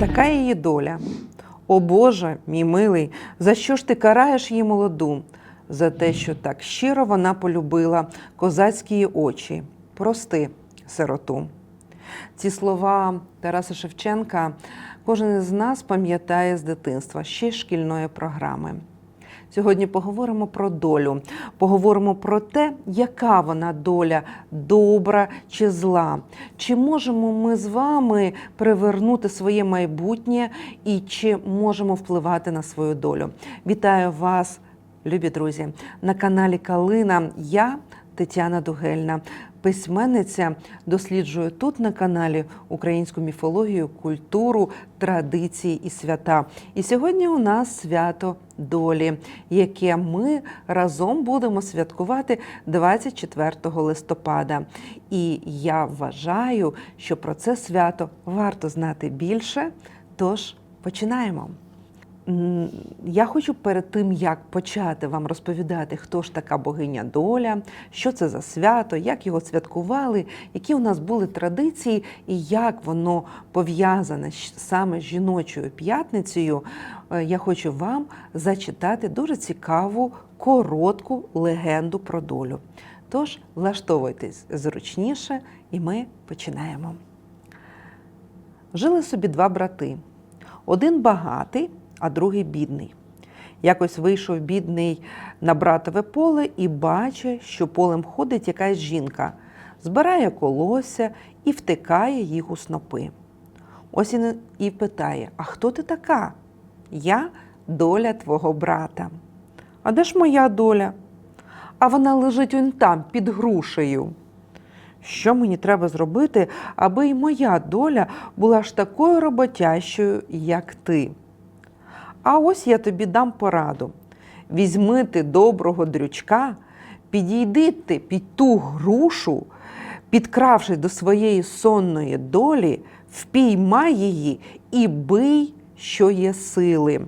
Така її доля. О Боже, мій милий, за що ж ти караєш її молоду? За те, що так щиро вона полюбила козацькі очі. Прости, сироту. Ці слова Тараса Шевченка кожен із нас пам'ятає з дитинства, ще шкільної програми. Сьогодні поговоримо про долю, поговоримо про те, яка вона доля добра чи зла. Чи можемо ми з вами привернути своє майбутнє і чи можемо впливати на свою долю? Вітаю вас, любі друзі, на каналі Калина. Я Тетяна Дугельна, письменниця, досліджую тут на каналі українську міфологію, культуру, традиції і свята. І сьогодні у нас свято долі, яке ми разом будемо святкувати 24 листопада. І я вважаю, що про це свято варто знати більше. Тож починаємо. Я хочу перед тим, як почати вам розповідати, хто ж така богиня доля, що це за свято, як його святкували, які у нас були традиції і як воно пов'язане саме з жіночою п'ятницею. е, Я хочу вам зачитати дуже цікаву коротку легенду про долю. Тож влаштовуйтесь зручніше, і ми починаємо. Жили собі два брати. Один багатий, а другий бідний. Якось вийшов бідний на братове поле і бачить, що полем ходить якась жінка, збирає колося і втикає їх у снопи. Ось не- і питає: А хто ти така? Я доля твого брата. А де ж моя доля? А вона лежить он там, під грушею. Що мені треба зробити, аби й моя доля була ж такою роботящою, як ти? А ось я тобі дам пораду. Візьми ти доброго дрючка, підійди ти під ту грушу, підкравшись до своєї сонної долі, впіймай її і бий, що є сили.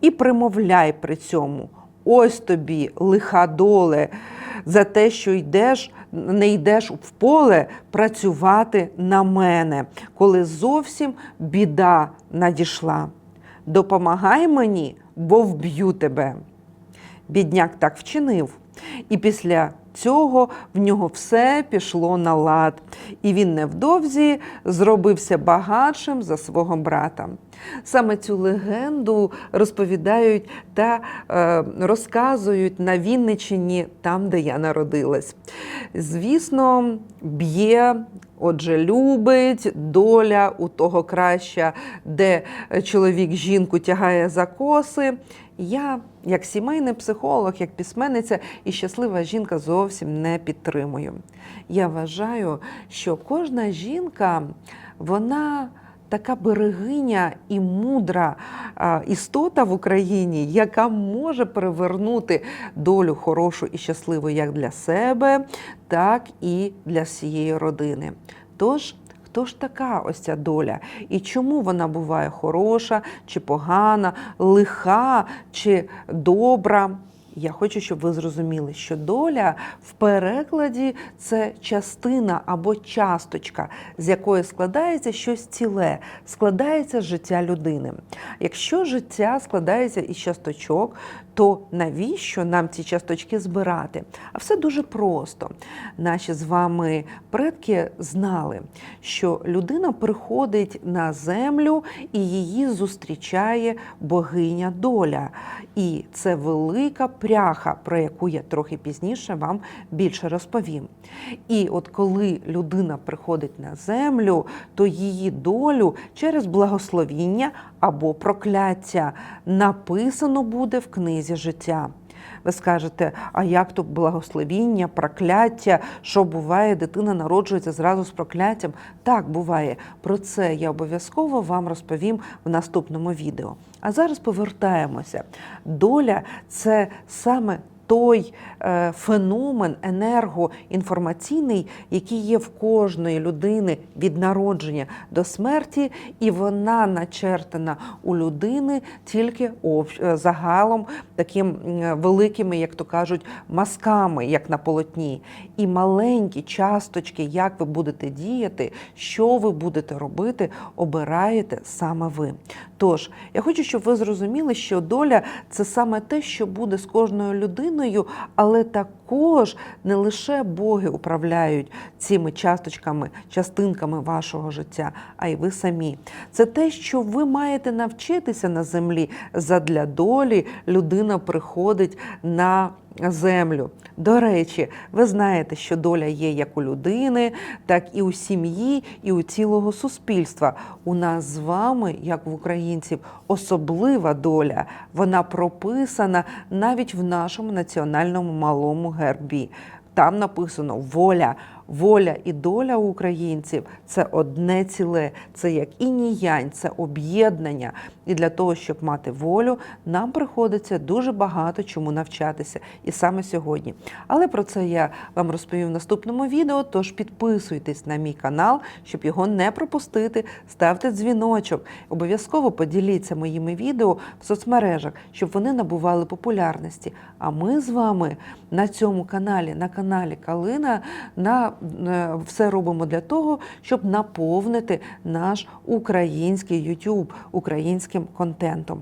І примовляй при цьому: ось тобі лиха доле, за те, що йдеш, не йдеш в поле працювати на мене, коли зовсім біда надійшла. Допомагай мені, бо вб'ю тебе. Бідняк так вчинив. І після цього в нього все пішло на лад, і він невдовзі зробився багатшим за свого брата. Саме цю легенду розповідають та е, розказують на Вінниччині, там, де я народилась. Звісно, б'є, отже, любить, доля у того краща, де чоловік жінку тягає за коси. Я, як сімейний психолог, як письменниця і щаслива жінка, зовсім не підтримую. Я вважаю, що кожна жінка, вона така берегиня і мудра істота в Україні, яка може перевернути долю хорошу і щасливу як для себе, так і для всієї родини. Тож, Хто ж така ось ця доля? І чому вона буває хороша чи погана, лиха чи добра? Я хочу, щоб ви зрозуміли, що доля в перекладі це частина або часточка, з якої складається щось ціле, складається життя людини. Якщо життя складається із часточок, то навіщо нам ці часточки збирати? А все дуже просто. Наші з вами предки знали, що людина приходить на землю і її зустрічає богиня доля. І це велика пряха, про яку я трохи пізніше вам більше розповім. І от коли людина приходить на землю, то її долю через благословіння або прокляття написано буде в книзі життя. Ви скажете, а як то благословіння, прокляття, що буває, дитина народжується зразу з прокляттям? Так буває. Про це я обов'язково вам розповім в наступному відео. А зараз повертаємося. Доля це саме той е, феномен енергоінформаційний, який є в кожної людини від народження до смерті, і вона начертана у людини тільки е, загалом таким великими, як то кажуть, мазками, як на полотні. І маленькі часточки, як ви будете діяти, що ви будете робити, обираєте саме ви. Тож, я хочу, щоб ви зрозуміли, що доля це саме те, що буде з кожною людиною, але також не лише боги управляють цими часточками, частинками вашого життя, а й ви самі. Це те, що ви маєте навчитися на землі. Задля долі людина приходить на землю. До речі, ви знаєте, що доля є як у людини, так і у сім'ї, і у цілого суспільства. У нас з вами, як в українців, особлива доля. Вона прописана навіть в нашому національному малому гербі. Там написано воля. Воля і доля українців це одне ціле, це як інь-янь, це об'єднання. І для того, щоб мати волю, нам приходиться дуже багато чому навчатися, і саме сьогодні. Але про це я вам розповім в наступному відео. Тож підписуйтесь на мій канал, щоб його не пропустити. Ставте дзвіночок. Обов'язково поділіться моїми відео в соцмережах, щоб вони набували популярності. А ми з вами на цьому каналі, на каналі Калина, на все робимо для того, щоб наповнити наш український YouTube українським контентом.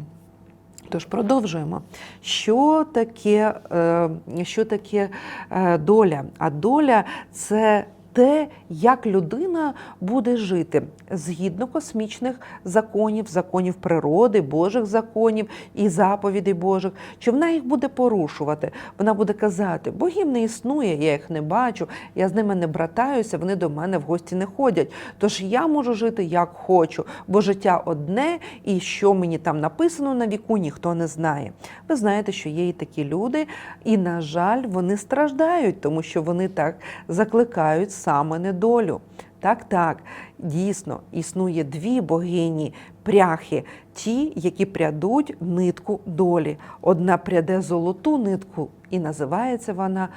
Тож продовжуємо. Що таке, е, що таке е, доля? А доля це те, як людина буде жити згідно космічних законів, законів природи, Божих законів і заповідей Божих. Чи вона їх буде порушувати? Вона буде казати, богів не існує, я їх не бачу, я з ними не братаюся, вони до мене в гості не ходять. Тож я можу жити як хочу, бо життя одне, і що мені там написано на віку, ніхто не знає. Ви знаєте, що є і такі люди, і, на жаль, вони страждають, тому що вони так закликають саме недолю. Так, так, дійсно існує дві богині пряхи, ті, які прядуть нитку долі. Одна пряде золоту нитку, і називається вона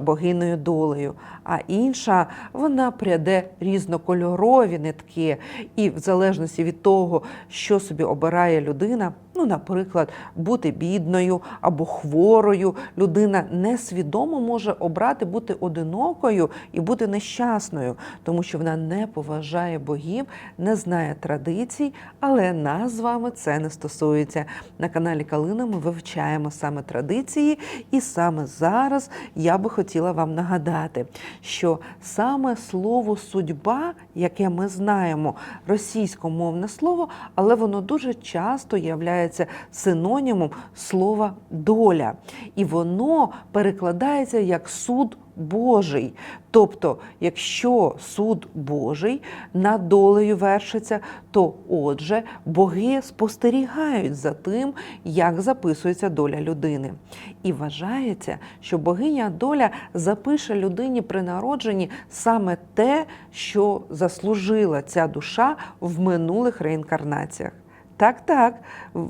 богиною долею, а інша вона пряде різнокольорові нитки. І в залежності від того, що собі обирає людина, ну, наприклад, бути бідною або хворою, людина несвідомо може обрати бути одинокою і бути нещасною, тому що вона не поважає богів, не знає традицій, але нас з вами це не стосується. На каналі Калина ми вивчаємо саме традиції, і саме зараз я би хотіла вам нагадати, що саме слово судьба, яке ми знаємо, російськомовне слово, але воно дуже часто являється синонімом слова доля, і воно перекладається як суд. Божий. Тобто, якщо суд Божий над долею вершиться, то отже боги спостерігають за тим, як записується доля людини. І вважається, що богиня доля запише людині при народженні саме те, що заслужила ця душа в минулих реінкарнаціях. Так, так,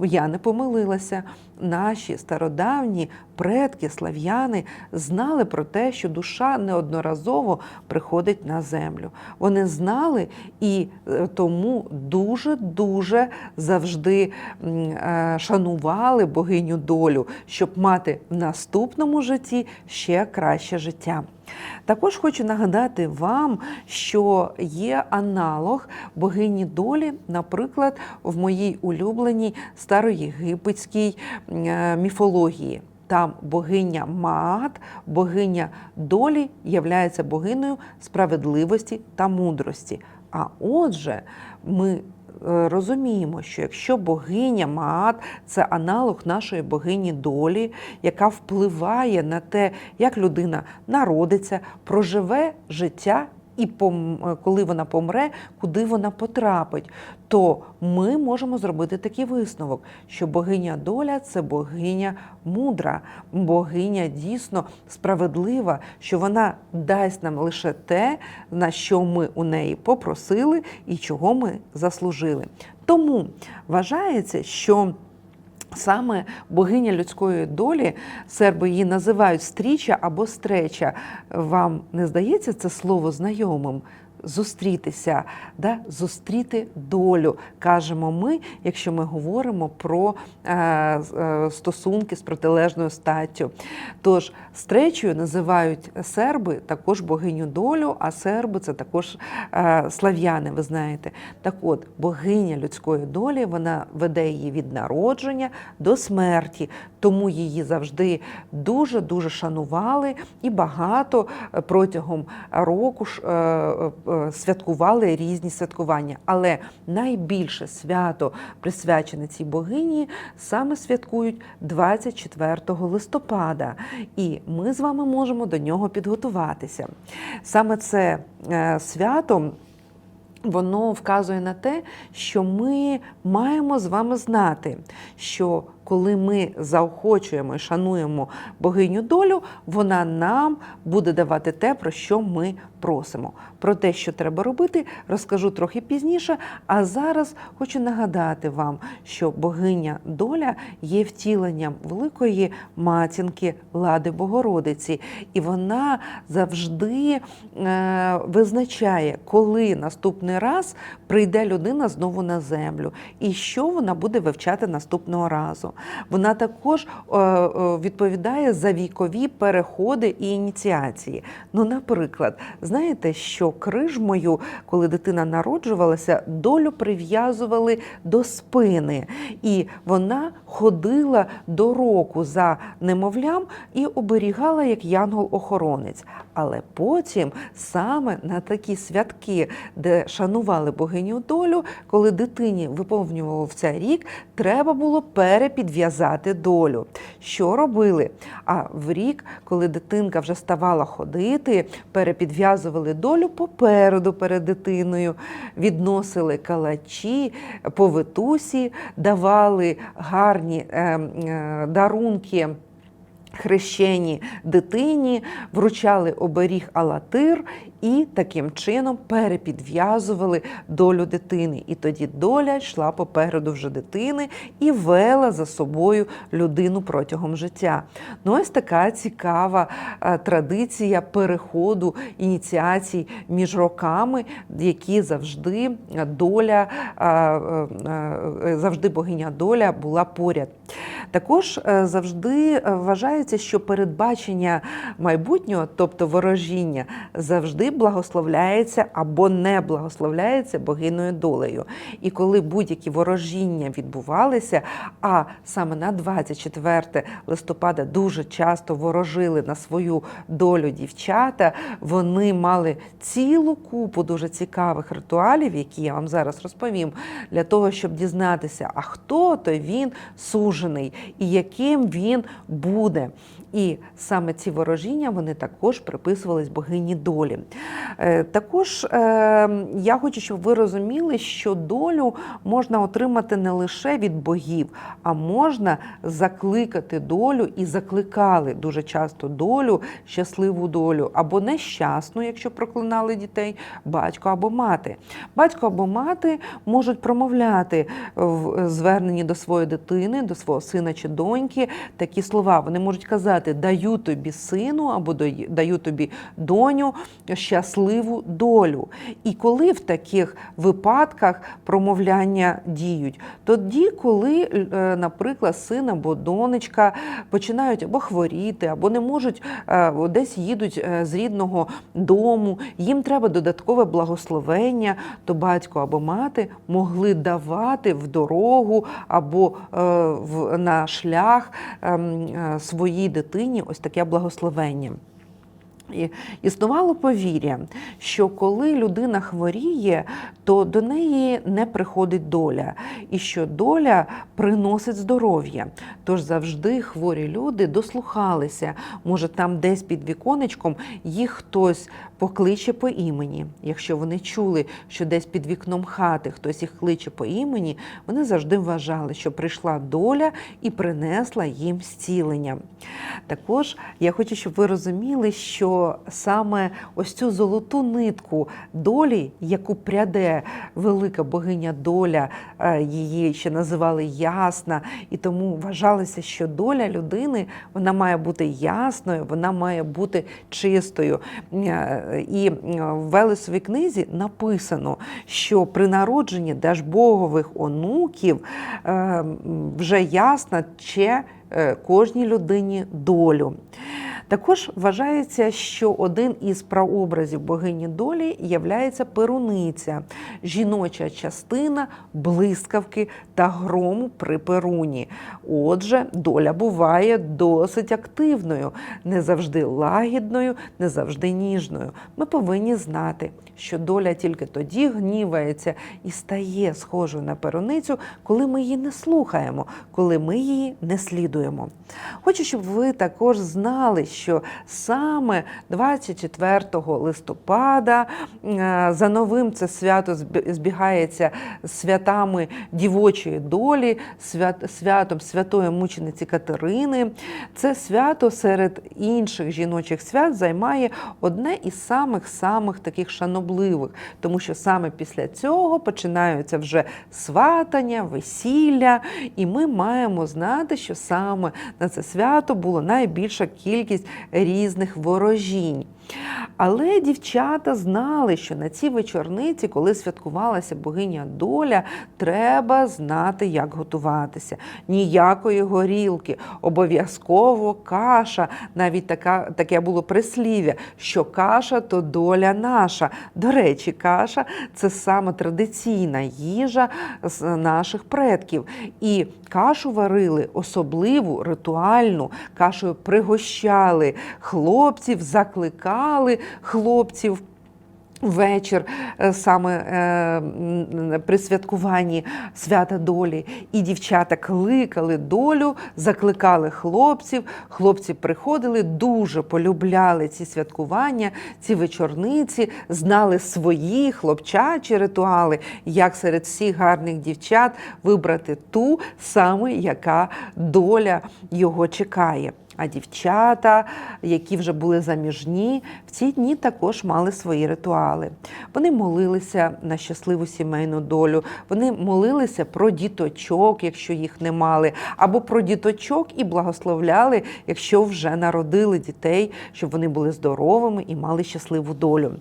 я не помилилася. Наші стародавні предки, слав'яни, знали про те, що душа неодноразово приходить на землю. Вони знали і е, тому дуже-дуже завжди е, шанували богиню долю, щоб мати в наступному житті ще краще життя. Також хочу нагадати вам, що є аналог богині долі, наприклад, в моїй улюбленій староєгипетській е, міфології. Там богиня Маат, богиня долі, являється богинею справедливості та мудрості. А отже, ми розуміємо, що якщо богиня Маат це аналог нашої богині долі, яка впливає на те, як людина народиться, проживе життя. І пом- коли вона помре, куди вона потрапить, то ми можемо зробити такий висновок, що богиня доля це богиня мудра, богиня дійсно справедлива, що вона дасть нам лише те, на що ми у неї попросили і чого ми заслужили. Тому вважається, що Саме богиня людської долі, серби її називають стріча або стреча. Вам не здається це слово знайомим? Зустрітися, да? зустріти долю, кажемо ми, якщо ми говоримо про е, е, стосунки з протилежною статтю. Тож стречею називають серби також богиню долю, а серби це також е, слав'яни, ви знаєте. Так от, богиня людської долі вона веде її від народження до смерті, тому її завжди дуже дуже шанували і багато е, протягом року ж, е, святкували різні святкування. Але найбільше свято присвячене цій богині саме святкують 24 листопада, і ми з вами можемо до нього підготуватися. Саме це е, свято. Воно вказує на те, що ми маємо з вами знати, що коли ми заохочуємо і шануємо богиню долю, вона нам буде давати те, про що ми просимо. Про те, що треба робити, розкажу трохи пізніше. А зараз хочу нагадати вам, що богиня доля є втіленням великої матінки Лади Богородиці, і вона завжди е, визначає, коли наступний раз прийде людина знову на землю, і що вона буде вивчати наступного разу. Вона також е, е, відповідає за вікові переходи і ініціації. Ну, наприклад, знаєте, що крижмою, коли дитина народжувалася, долю прив'язували до спини, і вона ходила до року за немовлям і оберігала як янгол-охоронець. Але потім саме на такі святки, де шанували богиню долю, коли дитині виповнювався рік, треба було перепідв'язати долю. Що робили? А в рік, коли дитинка вже ставала ходити, перепідв'язували долю попереду перед дитиною, відносили калачі, повитусі, давали гарні е, е, дарунки. Хрещені дитині вручали оберіг Алатир і таким чином перепідв'язували долю дитини. І тоді доля йшла попереду вже дитини і вела за собою людину протягом життя. Ну, ось така цікава е, традиція переходу ініціацій між роками, які завжди доля, е, е, завжди богиня доля була поряд. Також завжди вважається, що передбачення майбутнього, тобто ворожіння, завжди благословляється або не благословляється богиною долею. І коли будь-які ворожіння відбувалися, а саме на 24 листопада дуже часто ворожили на свою долю дівчата, вони мали цілу купу дуже цікавих ритуалів, які я вам зараз розповім, для того, щоб дізнатися, а хто то він сужений і яким він буде. І саме ці ворожіння вони також приписувались богині долі. Е, також е, я хочу, щоб ви розуміли, що долю можна отримати не лише від богів, а можна закликати долю і закликали дуже часто долю, щасливу долю або нещасну, якщо проклинали дітей, батько або мати. Батько або мати можуть промовляти в зверненні до своєї дитини, до свого сина чи доньки такі слова. Вони можуть казати Даю тобі сину або даю тобі доню щасливу долю. І коли в таких випадках промовляння діють, тоді, коли, е, наприклад, син або донечка починають або хворіти, або не можуть е, десь їдуть е, з рідного дому, їм треба додаткове благословення, то батько або мати могли давати в дорогу або на шлях ем, своїй дитині ось таке благословення. Існувало повір'я, що коли людина хворіє, то до неї не приходить доля, і що доля приносить здоров'я. Тож завжди хворі люди дослухалися. Може, там десь під віконечком їх хтось покличе по імені. Якщо вони чули, що десь під вікном хати хтось їх кличе по імені, вони завжди вважали, що прийшла доля і принесла їм зцілення. Також я хочу, щоб ви розуміли, що саме ось цю золоту нитку долі, яку пряде велика богиня доля, е, її ще називали ясна, і тому вважалося, що доля людини вона має бути ясною, вона має бути чистою. Е, І е, в Велесовій книзі написано, що при народженні Дажбогових онуків вже ясна ще кожній людині долю. Також вважається, що один із прообразів богині долі являється перуниця, жіноча частина блискавки та грому при перуні. Отже, доля буває досить активною, не завжди лагідною, не завжди ніжною. Ми повинні знати, що доля тільки тоді гнівається і стає схожою на перуницю, коли ми її не слухаємо, коли ми її не слідуємо. Хочу, щоб ви також знали, що саме 24 листопада е, за новим це свято збігається святами дівочої долі, святом святої мучениці Катерини. Це свято серед інших жіночих свят займає одне із самих самих таких шанобливих, тому що саме після цього починаються вже сватання, весілля, і ми маємо знати, що саме на це свято було найбільша кількість різних ворожінь. Але дівчата знали, що на цій вечорниці, коли святкувалася богиня доля, треба знати, як готуватися. Ніякої горілки, обов'язково каша. Навіть така, таке було прислів'я, що каша то доля наша. До речі, каша це саме традиційна їжа з наших предків. І кашу варили особливу, ритуальну, кашею пригощали хлопців, закликали хлопців. Вечір е, саме е, при святкуванні свята долі, і дівчата кликали долю, закликали хлопців. Хлопці приходили, дуже полюбляли ці святкування, ці вечорниці, знали свої хлопчачі ритуали, як серед всіх гарних дівчат вибрати ту саме, яка доля його чекає. А дівчата, які вже були заміжні, в ці дні також мали свої ритуали. Вони молилися на щасливу сімейну долю, вони молилися про діточок, якщо їх не мали, або про діточок і благословляли, якщо вже народили дітей, щоб вони були здоровими і мали щасливу долю.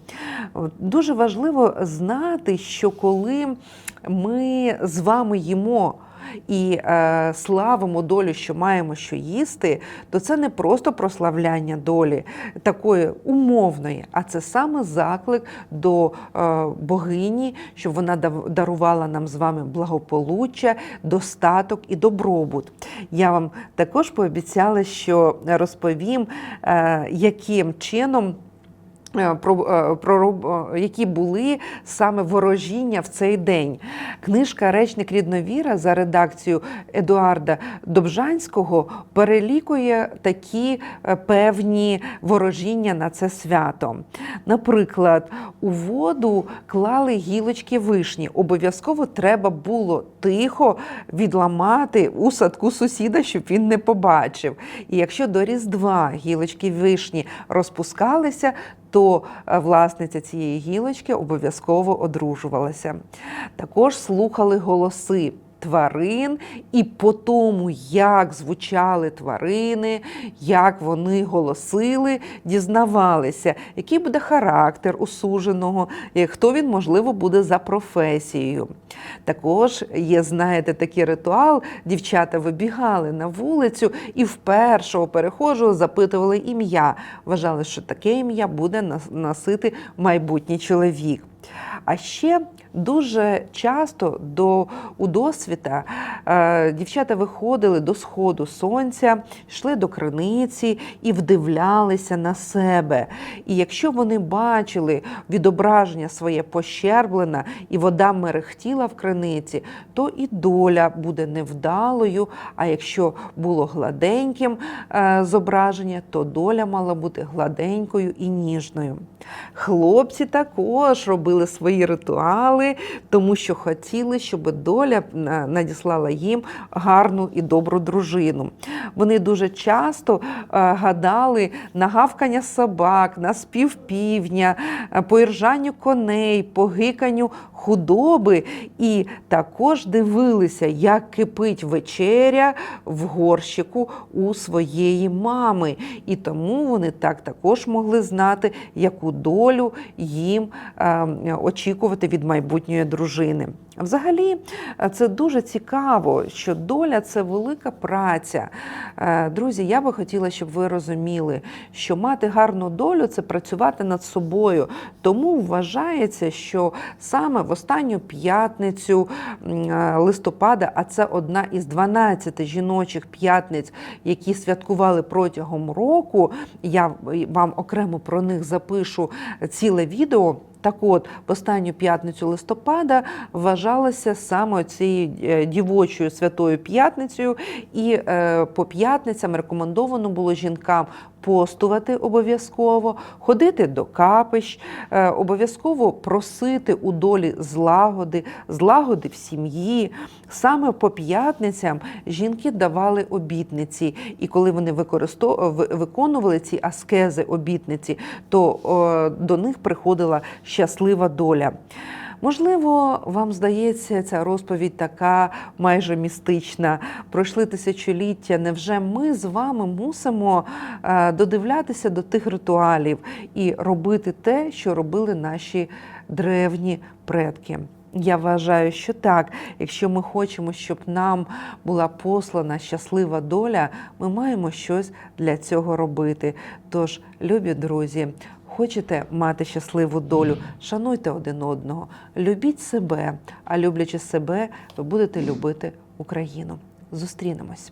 Дуже важливо знати, що коли ми з вами їмо і е, славимо долю, що маємо що їсти, то це не просто прославляння долі такої умовної, а це саме заклик до е, богині, щоб вона дарувала нам з вами благополуччя, достаток і добробут. Я вам також пообіцяла, що розповім, е, яким чином. Е, Про, е, про е, які були саме ворожіння в цей день. Книжка Речник рідновіра за редакцією Едуарда Добжанського перелікує такі певні ворожіння на це свято. Наприклад, у воду клали гілочки вишні. Обов'язково треба було тихо відламати у садку сусіда, щоб він не побачив. І якщо до Різдва гілочки вишні розпускалися, то е, власниця цієї гілочки обов'язково одружувалася. Також слухали голоси. Тварин, і по тому, як звучали тварини, як вони голосили, дізнавалися, який буде характер усуженого, хто він, можливо, буде за професією. Також є, знаєте, такий ритуал: дівчата вибігали на вулицю і в першого перехожого запитували ім'я. Вважали, що таке ім'я буде носити майбутній чоловік. А ще дуже часто до у досвіта е, дівчата виходили до сходу сонця, йшли до криниці і вдивлялися на себе. І якщо вони бачили відображення своє пощерблене, і вода мерехтіла в криниці, то і доля буде невдалою. А якщо було гладеньким е, зображення, то доля мала бути гладенькою і ніжною. Хлопці також робили свої ритуали, тому що хотіли, щоб доля е, надіслала їм гарну і добру дружину. Вони дуже часто е, гадали на гавкання собак, на спів півня, е, по іржанню коней, по худоби, і також дивилися, як кипить вечеря в горщику у своєї мами. І тому вони так також могли знати, яку долю їм е, очікувати від майбутньої дружини. Взагалі, е, це дуже цікаво, що доля це велика праця. Е, Друзі, я би хотіла, щоб ви розуміли, що мати гарну долю це працювати над собою. Тому вважається, що саме в останню п'ятницю е, листопада, а це одна із 12 жіночих п'ятниць, які святкували протягом року. Я вам окремо про них запишу ціле відео. Так от, в останню п'ятницю листопада вважалася саме цією е, дівочою святою п'ятницею, і е, по п'ятницям рекомендовано було жінкам постувати обов'язково, ходити до капищ, е, обов'язково просити у долі злагоди, злагоди в сім'ї. Саме по п'ятницям жінки давали обітниці, і коли вони виконували ці аскези обітниці, то до них приходила щаслива доля. Можливо, вам здається ця розповідь така майже містична. Пройшли тисячоліття. Невже ми з вами мусимо е, додивлятися до тих ритуалів і робити те, що робили наші древні предки? Я вважаю, що так. Якщо ми хочемо, щоб нам була послана щаслива доля, ми маємо щось для цього робити. Тож, любі друзі, хочете мати щасливу долю, шануйте один одного, любіть себе, а люблячи себе, ви будете любити Україну. Зустрінемось.